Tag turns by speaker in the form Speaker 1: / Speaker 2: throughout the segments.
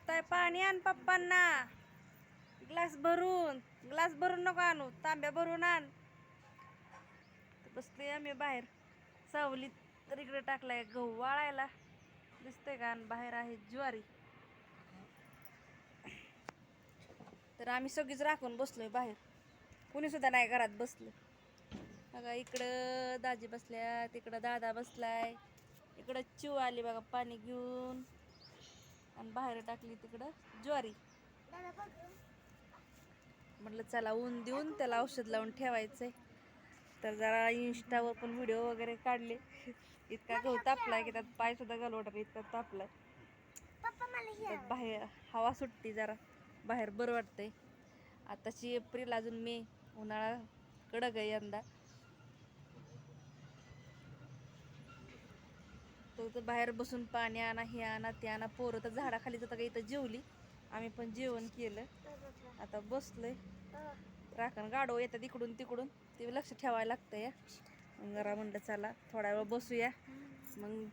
Speaker 1: बोलताय पाणी आण पप्पांना. ग्लास भरून ग्लास भरून नको आणू तांब्या भरून आण. तर बसले आम्ही बाहेर. सावलीत तर इकडे टाकलाय गहू वाळायला. दिसतंय का आणि बाहेर आहे ज्वारी. तर आम्ही सगळीच राखून बसलोय बाहेर. कुणी सुद्धा नाही घरात बसलं. बघा इकडं दाजी बसल्या तिकडं दादा बसलाय. इकडं चिव आली बघा पाणी घेऊन. बाहेर टाकली तिकडं. ज्वारी. म्हटलं चला ऊन देऊन त्याला औषध लावून ठेवायचंय. तर जरा इंस्टावर पण व्हिडिओ वगैरे काढले. इतका गहू तापलाय की त्यात पाय सुद्धा घालवतात इतका तापलाय. बाहेर हवा सुटती जरा. बाहेर बरं वाटतंय. आताची एप्रिल अजून मे. उन्हाळा कडक आहे यंदा. तो तर बाहेर बसून पाणी आणा हे आणा ते आणा. पोरं तर झाडाखाली जाता का इथं जेवली. आम्ही पण जेवण केलं. आता बसलोय. राखण गाडो येतात इकडून तिकडून. ते लक्ष ठेवायला लागतं या मग जरा म्हणलं चला थोडा वेळ बसूया. मग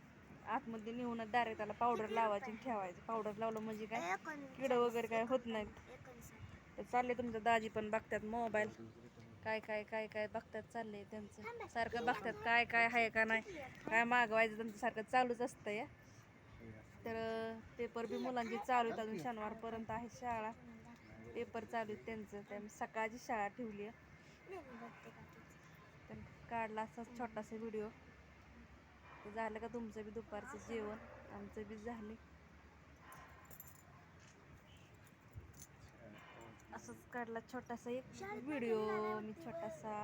Speaker 1: आतमध्ये नेऊन डायरेक्ट त्याला पावडर लावायची आणि ठेवायचं. पावडर लावलं म्हणजे काय? किडं वगैरे काय होत नाहीत. तर चालले तुमचं दाजी पण बघतात मोबाईल काय काय काय काय बघतात चाललंय त्यांचं. सारखं बघतात काय काय आहे का नाही. काय मागवायचं त्यांचं सारखं चालूच असतं या. तर पेपर बी मुलांची चालू आहेत अजून शनिवारपर्यंत आहे शाळा. पेपर चालू आहेत त्यांचं. त्यामुळे सकाळची शाळा ठेवली आहे तर काढला असा छोटासा व्हिडिओ. तर झालं का तुमचं बी दुपारचं जेवण. आमचं बी झाले. असंच काढला छोटासा एक व्हिडिओ मी छोटासा